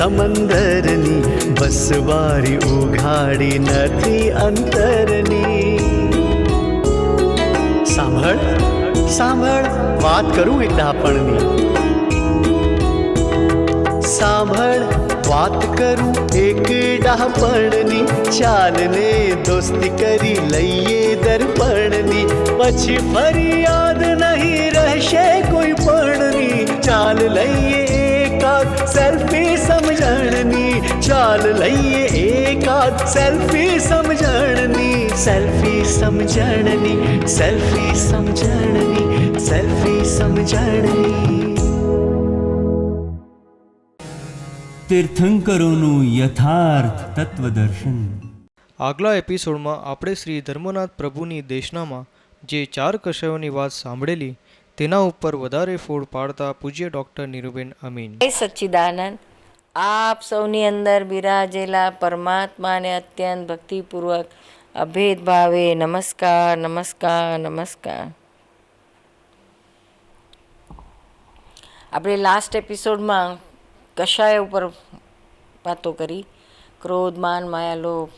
સમંદરની બસવારી ઉઘાડી નથી અંતરની સાંભળ સાંભળ વાત કરું એક ડાપણની સાંભળ વાત કરું એક ડાપણની ચાલને દોસ્તી કરી લઈએ દર્પણની પછી ફરી યાદ નહીં રહેશે કોઈ પણની ચાલ લઈએ એકાદ સેલ્ફી સમજણની ચાલ લઈએ એકાદ સેલ્ફી સમજણની સેલ્ફી સમજણની સેલ્ફી સમજણની સેલ્ફી સમજણની તીર્થંકરોનું યથાર્થ તત્વદર્શન. આગલા એપિસોડમાં આપણે શ્રી ધર્મનાથ પ્રભુની દેશનામાં જે ચાર કષાયોની વાત સાંભળેલી તેના ઉપર વધારે ફોડ પાડતા પૂજ્ય ડૉક્ટર નીરુબેન અમીન. સચ્ચિદાનંદ. આપ સૌની અંદર બિરાજેલા પરમાત્માને અત્યંત ભક્તિપૂર્વક અભેદ ભાવે નમસ્કાર નમસ્કાર નમસ્કાર. આપણે લાસ્ટ એપિસોડમાં કશાય ઉપર વાતો કરી. ક્રોધ, માન, માયા, લોભ,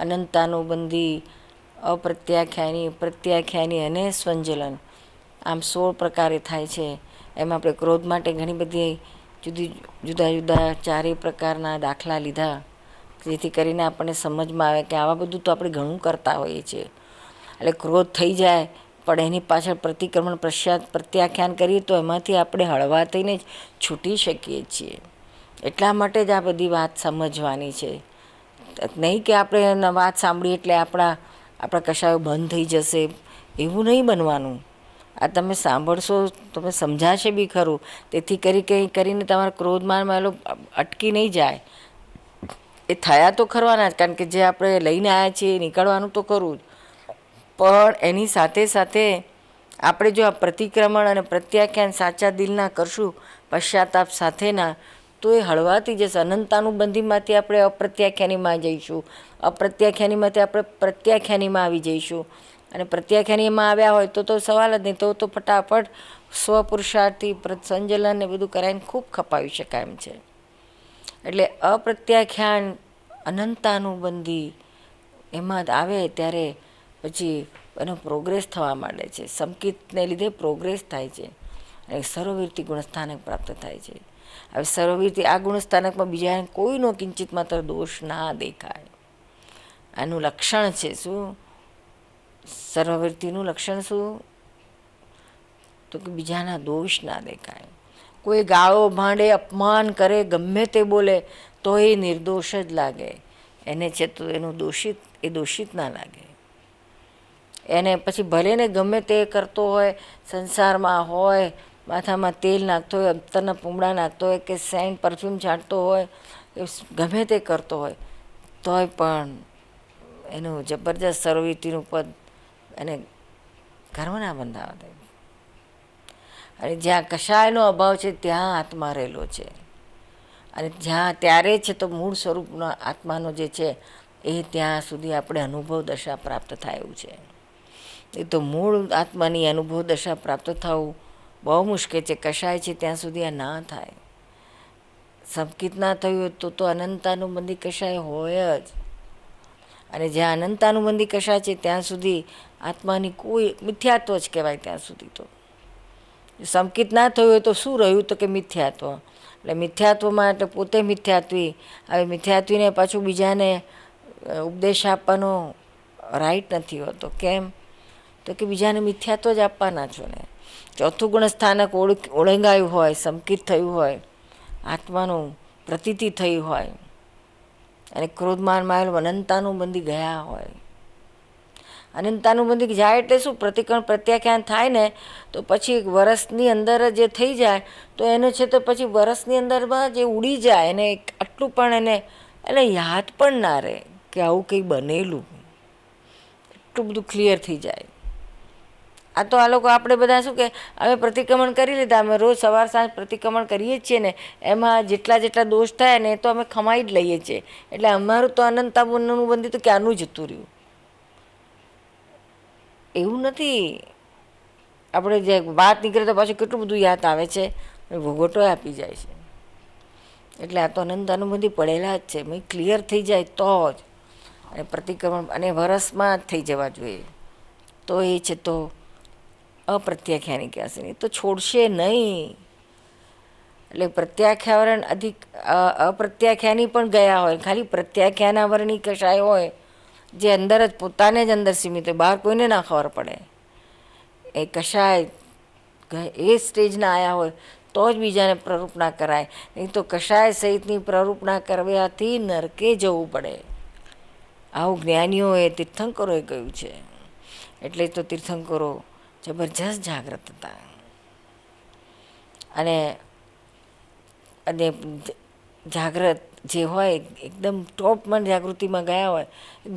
અનંતાનુબંધી અપ્રત્યાખ્યાની પ્રત્યાખ્યાની અને સ્વંજલન આમ સોળ પ્રકારે થાય છે. એમાં આપણે ક્રોધ માટે ઘણી બધી જુદી જુદા જુદા ચારેય પ્રકારના દાખલા લીધા, જેથી કરીને આપણને સમજમાં આવે કે આવા બધું તો આપણે ઘણું કરતા હોઈએ છીએ. એટલે ક્રોધ થઈ જાય, પણ એની પાછળ પ્રતિક્રમણ પશ્ચાત પ્રત્યાખ્યાન કરીએ તો એમાંથી આપણે હળવા થઈને છૂટી શકીએ છીએ. એટલા માટે જ આ બધી વાત સમજવાની છે. નહીં કે આપણે વાત સાંભળીએ એટલે આપણા આપણા કશાયો બંધ થઈ જશે, એવું નહીં બનવાનું. આ તમે સાંભળશો, તમે સમજાશે બી ખરું. તેથી કરી કંઈ, કરીને તમારા ક્રોધમાં એલો અટકી નહીં જાય. એ થયા તો ખરવાના જ, કારણ કે જે આપણે લઈને આવ્યા છીએ નીકળવાનું તો ખરું જ. પણ એની સાથે સાથે આપણે જો આ પ્રતિક્રમણ અને પ્રત્યાખ્યાન સાચા દિલના કરશું પશ્ચાતાપ સાથેના, તો એ હળવાથી જશે. અનંતાનુબંધીમાંથી આપણે અપ્રત્યાખ્યાનીમાં જઈશું. અપ્રત્યાખ્યાનીમાંથી આપણે પ્રત્યાખ્યાનીમાં આવી જઈશું. અને પ્રત્યાખ્યાનીમાં આવ્યા હોય તો તો સવાલ જ નહીં, તો તો ફટાફટ સ્વપુરુષાર્થી સંજલન ને બધું કરાવીને ખૂબ ખપાવી શકાય એમ છે. એટલે અપ્રત્યાખ્યાન અનંતાનુબંધી એમાં આવે ત્યારે પછી એનો પ્રોગ્રેસ થવા માંડે છે. સંકિતને લીધે પ્રોગ્રેસ થાય છે. અને સર્વવીરતિ ગુણસ્થાનક પ્રાપ્ત થાય છે. હવે સર્વવીરતિ આ ગુણસ્થાનકમાં બીજાને કોઈનો કિંચિત માત્ર દોષ ના દેખાય. આનું લક્ષણ છે શું? સર્વવૃત્તિનું લક્ષણ શું? તો કે બીજાના દોષ ના દેખાય. કોઈ ગાળો ભાંડે અપમાન કરે, ગમે તે બોલે તો એ નિર્દોષ જ લાગે. એને છે તો એનું દોષિત, એ દોષિત ના લાગે. એને પછી ભલે ને ગમે તે કરતો હોય, સંસારમાં હોય, માથામાં તેલ નાખતો હોય, અંતરના પૂમડા નાખતો હોય, કે સેન્ટ પરફ્યુમ છાંટતો હોય, કે ગમે તે કરતો હોય, તોય પણ એનું જબરજસ્ત સર્વવીતિનું પદ એને ગર્વ ના બંધાવા દે. અને જ્યાં કશાયનો અભાવ છે, ત્યાં આત્મા રહેલો છે. અને જ્યાં ત્યારે છે તો મૂળ સ્વરૂપનો આત્માનો જે છે, એ ત્યાં સુધી આપણે અનુભવ દશા પ્રાપ્ત થાય એવું છે. એ તો મૂળ આત્માની અનુભવ દશા પ્રાપ્ત થવું બહુ મુશ્કેલ છે. કશાય છે, ત્યાં સુધી આ ના થાય. સંકિત ના થયું હોય તો તો અનંતાનુબંધી કશાય હોય જ. અને જ્યાં અનંતાનુબંધી કશા છે, ત્યાં સુધી આત્માની કોઈ મિથ્યાત્વ જ કહેવાય ત્યાં સુધી તો. સંકિત ના થયું હોય તો શું રહ્યું તો કે મિથ્યાત્વ? એટલે મિથ્યાત્વમાં એટલે પોતે મિથ્યાત્વી. હવે મિથ્યાત્વીને પાછું બીજાને ઉપદેશ આપવાનો રાઈટ નથી હોતો. કેમ? તો કે બીજાને મિથ્યાત્વ જ આપવાના છો ને. ચોથું ગુણ સ્થાનક ઓળંગાયું હોય, સંકિત થયું હોય, આત્માનું પ્રતીતિ થઈ હોય. અને ક્રોધમાન માયેલ અનંતાનુબંધી ગયા હોય. અનંતાનું બંધી જાય એટલે શું? પ્રતિકરણ પ્રત્યાખ્યાન થાય ને, તો પછી વરસની અંદર જે થઈ જાય, તો એને છે તો પછી વરસની અંદરમાં જે ઉડી જાય, એને આટલું પણ એને એને યાદ પણ ના રહે કે આવું કંઈ બનેલું. એટલું બધું ક્લિયર થઈ જાય. આ તો આ લોકો આપણે બધા શું કે, અમે પ્રતિક્રમણ કરી લીધા, અમે રોજ સવાર સાંજ પ્રતિક્રમણ કરીએ છીએ ને, એમાં જેટલા જેટલા દોષ થાય ને એ તો અમે ખમાઈ જ લઈએ છીએ. એટલે અમારું તો અનંતાબુનનું બંધી તો ક્યાંનું જતું રહ્યું? એવું નથી. આપણે જે વાત નીકળે તો પાછું કેટલું બધું યાદ આવે છે. ભોગવટો આપી જાય છે. એટલે આ તો અનંત અનુભૂતિ પડેલા જ છે. મેં ક્લિયર થઈ જાય તો જ. અને પ્રતિક્રમણ અને વરસમાં જ થઈ જવા જોઈએ. તો એ છે તો અપ્રત્યાખ્યાની નહીં તો છોડશે નહીં. એટલે પ્રત્યાખ્યાવરણ અધિક અપ્રત્યાખ્યાની પણ ગયા હોય. ખાલી પ્રત્યાખ્યાનાવરણી કશાય હોય, જે અંદર જ પોતાને જ અંદર સીમિત હોય, બહાર કોઈને ના ખબર પડે. એ કશાય એ સ્ટેજના આવ્યા હોય, તો જ બીજાને પ્રરૂપના કરાય. નહીં તો કશાય સહિતની પ્રરૂપના કરવાથી નરકે જવું પડે. આવું જ્ઞાનીઓએ તીર્થંકરોએ કહ્યું છે. એટલે તો તીર્થંકરો જબરજસ્ત જાગૃત હતા. અને અને જાગૃત જે હોય, એકદમ ટોપમાં જાગૃતિમાં ગયા હોય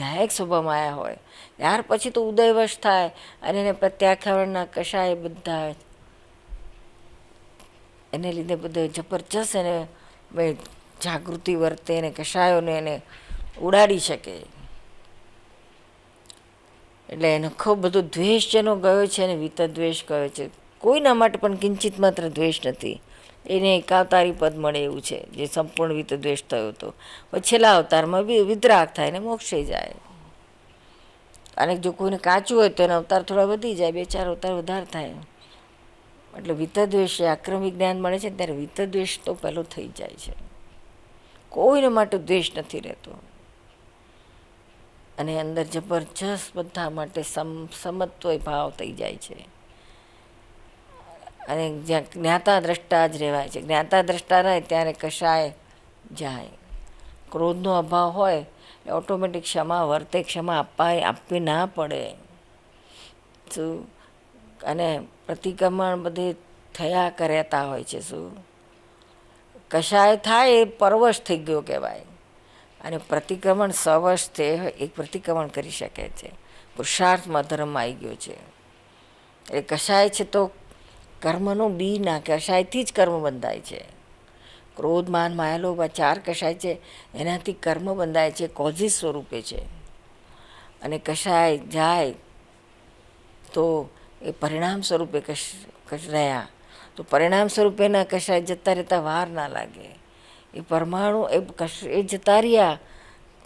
નાયક સ્વભાવમાં આવ્યા હોય. ત્યાર પછી તો ઉદયવશ થાય અને એને પ્રત્યાખ્યાવરણના કશાય બધા એને લીધે બધો જબરજસ્ત એને જાગૃતિ વર્તે એને કશાયોને એને ઉડાડી શકે. એટલે એનો ખૂબ બધો દ્વેષ જેનો ગયો છે અને વિતદ્વેષ ગયો છે. કોઈના માટે પણ કિંચિત માત્ર દ્વેષ નથી. એને એકાવતારી પદ મળે એવું છે, જે સંપૂર્ણ વિતદ્વેષ થયો હતો. પછી છેલ્લા અવતારમાં બી વિતરાગ થાય ને મોક્ષે જાય. અને જો કોઈને કાચું હોય તો એનો અવતાર થોડા વધી જાય, બે ચાર અવતાર વધારે થાય. એટલે વિતદ્વેષ આક્રમિક જ્ઞાન મળે છે ત્યારે વિતદ્વેષ તો પહેલો થઈ જાય છે. કોઈને માટે દ્વેષ નથી રહેતો. અને અંદર જબરજસ્ત બધા માટે સમ સમત્વ ભાવ થઈ જાય છે. અને જ્યાં જ્ઞાતા દ્રષ્ટા જ રહેવાય છે. જ્ઞાતા દ્રષ્ટા રહે ત્યારે કશાય જાય. ક્રોધનો અભાવ હોય, એ ઓટોમેટિક ક્ષમા, વર્તે ક્ષમા અપાય આપવી ના પડે. શું અને પ્રતિક્રમણ બધે થયા કરેતા હોય છે શું કશાય થાય એ પરવશ થઈ ગયો કહેવાય. અને પ્રતિક્રમણ સવશ તે એક પ્રતિક્રમણ કરી શકે છે. પુરુષાર્થમાં ધર્મ આવી ગયો છે. એ કશાય છે તો કર્મનો બી ના કશાયથી જ કર્મ બંધાય છે. ક્રોધ, માન માયાલોભ આ ચાર કશાય છે, એનાથી કર્મ બંધાય છે, કોઝિસ સ્વરૂપે છે. અને કશાય જાય તો એ પરિણામ સ્વરૂપે કશ રહ્યા. તો પરિણામ સ્વરૂપેના કશાય જતા રહેતા વાર ના લાગે. એ પરમાણુ એ કશ એ જતા રહ્યા.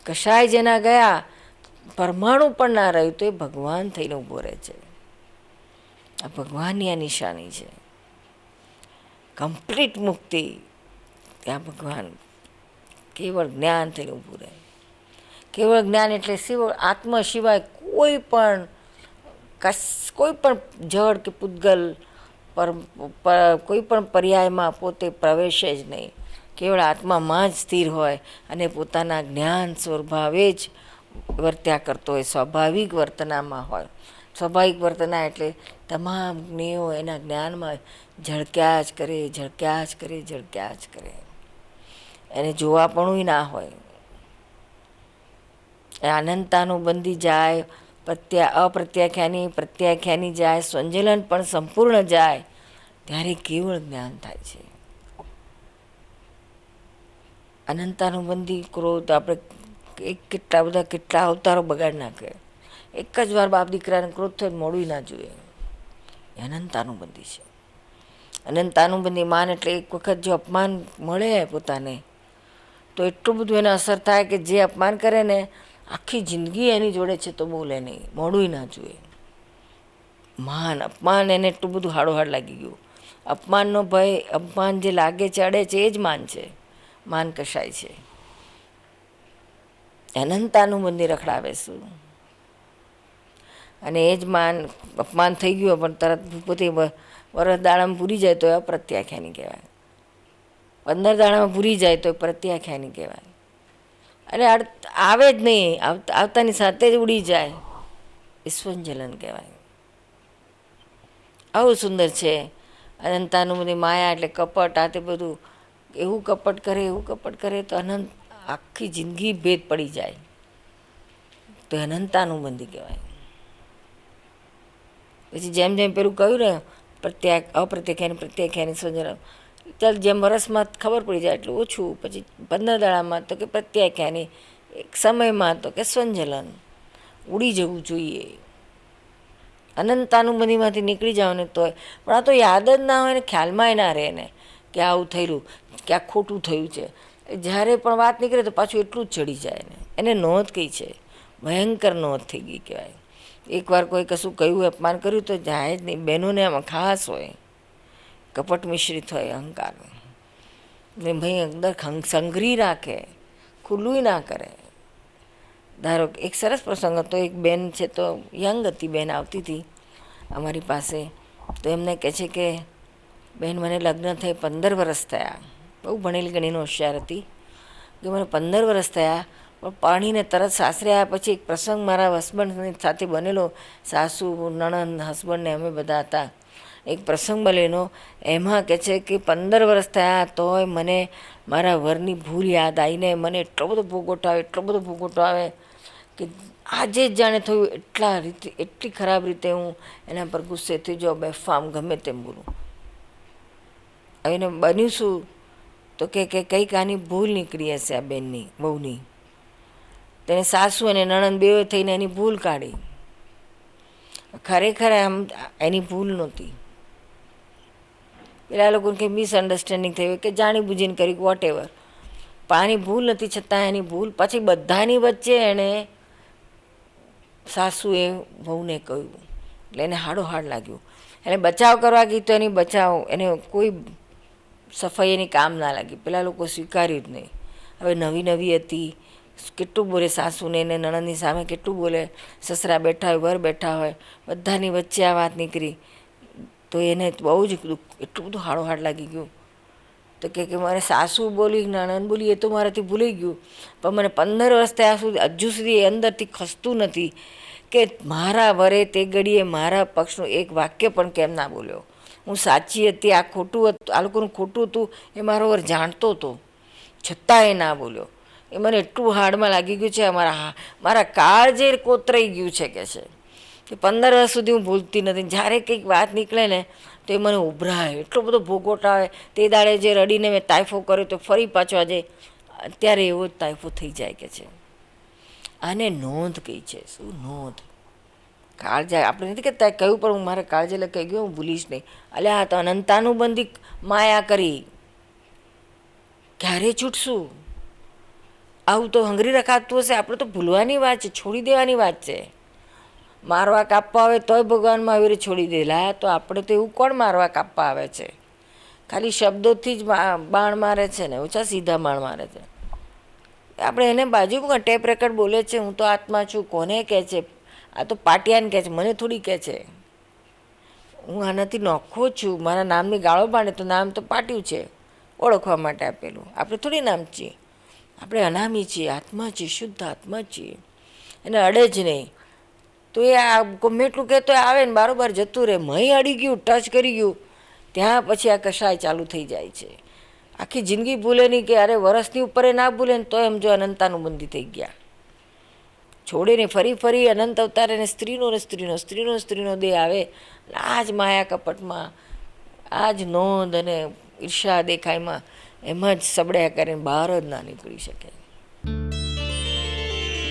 કશાય જેના ગયા, પરમાણુ પણ ના રહ્યું તો એ ભગવાન થઈને ઊભો રહે છે. આ ભગવાનની આ નિશાની છે. કમ્પ્લીટ મુક્તિ. ત્યાં ભગવાન કેવળ જ્ઞાન થઈને ઊભું રહે. કેવળ જ્ઞાન એટલે શિવ, આત્મ સિવાય કોઈ પણ કશ, કોઈ પણ જળ કે પૂતગલ પર, પર- કોઈ પણ પર્યાયમાં પોતે પ્રવેશે જ નહીં. કેવળ આત્મામાં જ સ્થિર હોય અને પોતાના જ્ઞાન સ્વભાવે જ વર્ત્યા કરતો હોય, સ્વાભાવિક વર્તનામાં હોય. સ્વાભાવિક વર્તના એટલે તમામ જ્ઞેયો એના જ્ઞાનમાં ઝળક્યા જ કરે, ઝળક્યા જ કરે, ઝળક્યા જ કરે. એને જોવા પણ ના હોય. એ આનંદતાનું બંધી જાય, પ્રત્યા અપ્રત્યાખ્યાની, પ્રત્યાખ્યાની જાય, સંજલન પણ સંપૂર્ણ જાય, ત્યારે કેવળ જ્ઞાન થાય છે. અનંતાનું બંધી ક્રોધ, આપણે એક કેટલા બધા કેટલા અવતારો બગાડી નાખે. એક જ વાર બાપ દીકરાને ક્રોધ થયો મોડવી ના જોઈએ એ અનંતાનું બંધી છે. અનંતાનું બંધી માન એટલે એક વખત જો અપમાન મળે પોતાને, તો એટલું બધું એને અસર થાય કે જે અપમાન કરે ને, આખી જિંદગી એની જોડે છે તો બોલે નહીં મોડું ના જોઈએ માન, અપમાન એને એટલું બધું હાડોહાડ લાગી ગયું. અપમાનનો ભય, અપમાન જે લાગે, ચડે છે, એ જ માન છે. માન કશાય છે. અનંતાનું મંદિર રખડાવે શું અને એ જ માન અપમાન થઈ ગયું, પણ તરત પોતે વરસ દાડામાં પૂરી જાય તો એ અપ્રત્યાખ્યાની કહેવાય. પંદર દાડામાં પૂરી જાય તો એ પ્રત્યાખ્યાની કહેવાય. અને આવે જ નહીં, આવતા, આવતાની સાથે જ ઉડી જાય. વિશ્વંજલન કહેવાય. આવું સુંદર છે. અનંતાનું બધી માયા એટલે કપટ, આ તે બધું એવું કપટ કરે, એવું કપટ કરે તો અનંત, આખી જિંદગી ભેદ પડી જાય. તો અનંતાનું બંધી કહેવાય. પછી જેમ જેમ પેલું કહ્યું ને પ્રત્યાક અપ્રત્યાખ્યાની પ્રત્યાખ્યાની સંજલન ચાલ જેમ વરસમાં ખબર પડી જાય એટલું ઓછું. પછી પંદર દાડામાં તો કે પ્રત્યાખ્યાની એક સમયમાં તો કે સંજલન ઉડી જવું જોઈએ. અનંતાનુબંધીમાંથી નીકળી જાવ ને તોય. પણ આ તો યાદ જ ના હોય ને, ખ્યાલમાંય ના રહે ને. કે આવું થયેલું, કે આ ખોટું થયું છે. જ્યારે પણ વાત નીકળે તો પાછું એટલું જ ચડી જાય એને એને નોંધ કઈ છે? ભયંકર નોંધ થઈ ગઈ કહેવાય. એકવાર કોઈ કશું કહ્યું અપમાન કર્યું તો જાય જ નહીં. બહેનોને આમાં ખાસ હોય. કપટ મિશ્રિત હોય અહંકાર ને ભાઈ અંદર સંઘરી રાખે ખુલ્લું ના કરે. ધારો કે એક સરસ પ્રસંગ હતો. એક બેન છે તો યંગ હતી, બેન આવતી હતી અમારી પાસે. તો એમને કહે છે કે બેન, મને લગ્ન થઈ પંદર વર્ષ થયા. બહુ ભણેલી ગણીને હોશિયાર હતી. કે મને પંદર વર્ષ થયા, પણ પાણીને તરત સાસરે આવ્યા પછી એક પ્રસંગ મારા હસબન્ડની સાથે બનેલો. સાસુ, નણંદ હસબન્ડ ને અમે બધા હતા. એક પ્રસંગ બનેલો. એમાં કહે છે કે પંદર વર્ષ થયા તોય મને મારા વરની ભૂલ યાદ આવીને મને એટલો બધો ભોગોટો આવે એટલો બધો ભોગોટો આવે કે આજે જ જાણે થયું એટલા રીતે, એટલી ખરાબ રીતે હું એના પર ગુસ્સે થઈ જાઉં બેફામ ગમે તેમ બોલું. એને બન્યું શું? તો કે કે કંઈક આની ભૂલ નીકળી હશે આ બેનની, બહુની. તેને સાસુ અને નણંદ બેવે થઈને એની ભૂલ કાઢી. ખરેખર આમ એની ભૂલ નહોતી. પેલા લોકોને કંઈ મિસઅન્ડરસ્ટેન્ડિંગ થઈ હોય કે જાણી બુજીને કરી વોટ એવર પાણી ભૂલ નથી, છતાં એની ભૂલ પછી બધાની વચ્ચે એણે સાસુએ વહુને કહ્યું. એટલે એને હાડો હાડ લાગ્યું. એને બચાવ કરવા ગઈ તો એની બચાવ, એને કોઈ સફાઈ એની કામ ના લાગી. પેલા લોકો સ્વીકાર્યું જ નહીં. હવે નવી નવી હતી. કેટલું બોલે સાસુને એને નણંદની સામે કેટલું બોલે સસરા બેઠા હોય વર બેઠા હોય. બધાની વચ્ચે આ વાત નીકળી. તો એને બહુ જ એટલું બધું હાડો હાડ લાગી ગયું. તો કે કે મારે સાસુ બોલી, નણંદ બોલી, એ તો મારાથી ભૂલી ગયું. પણ મને પંદર વર્ષ થયા સુધી, હજુ સુધી એ અંદરથી ખસતું નથી કે મારા વરે તે ઘડીએ મારા પક્ષનું એક વાક્ય પણ કેમ ના બોલ્યો? હું સાચી હતી, આ ખોટું હતું, આ લોકોનું ખોટું હતું, એ મારો વર જાણતો હતો છતાં એ ના બોલ્યો. એ મને એટલું હાડમાં લાગી ગયું છે મારા મારા કાળ જે કોતરાઈ ગયું છે કે છે કે પંદર વર્ષ સુધી હું ભૂલતી નથી. જ્યારે કંઈક વાત નીકળે ને, તો એ મને ઉભરાય એટલો બધો ભોગોટ આવે તે દાડે જે રડીને મેં તાઇફો કર્યો, તો ફરી પાછો આજે અત્યારે એવો જ તાયફો થઈ જાય કે છે. આને નોંધ કઈ છે, શું નોંધ? કાળજા આપણે નથી કહેતા કહ્યું પણ હું મારે કાળજે કહી ગયો, હું ભૂલીશ નહીં. અલ્યા, આ તો અનંતાનુબંધી માયા કરી. ક્યારે છૂટશું? આવું તો હંગરી રખાતું હશે. આપણે તો ભૂલવાની વાત છે, છોડી દેવાની વાત છે. મારવા કાપવા આવે તોય ભગવાનમાં આવી રીતે છોડી દેલા. તો આપણે તો એવું કોણ મારવા કાપવા આવે છે? ખાલી શબ્દોથી જ બાણ મારે છે ને. ઓછા સીધા બાણ મારે છે. આપણે એને બાજુ ટેપ રેકર્ડ બોલે છે. હું તો આત્મા છું. કોને કહે છે? આ તો પાટિયાને કહે છે, મને થોડી કહે છે. હું આનાથી નોખો છું, મારા નામની ગાળો પાડે તો નામ તો પાટ્યું છે, ઓળખવા માટે આપેલું. આપણે થોડી નામ છીએ. આપણે અનામી છીએ, આત્મા છીએ, શુદ્ધ આત્મા છીએ. એને અડે જ નહીં. તો એ આ ગમે એટલું કહેતો આવે ને, બારોબાર જતું રહે મહી અડી ગયું, ટચ કરી ગયું, ત્યાં પછી આ કશાય ચાલુ થઈ જાય છે. આખી જિંદગી ભૂલે નહીં કે અરે વરસની ઉપર ના ભૂલે ને, તો એમ જો અનંતાનું બંધી થઈ ગયા. છોડીને ફરી ફરી અનંત અવતારે ને સ્ત્રીનો ને સ્ત્રીનો સ્ત્રીનો સ્ત્રીનો દેહ આવે આ જ માયા કપટમાં આ જ નોંધ અને ઈર્ષા દેખાયમાં એમાં જ સબડ્યા કરીને બહાર જ ના નીકળી શકે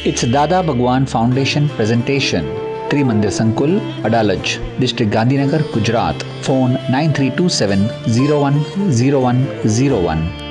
It's Dada Bhagwan Foundation presentation. Trimandir Sankul, Adalaj, District Gandhinagar, Gujarat. Phone 9327 010101.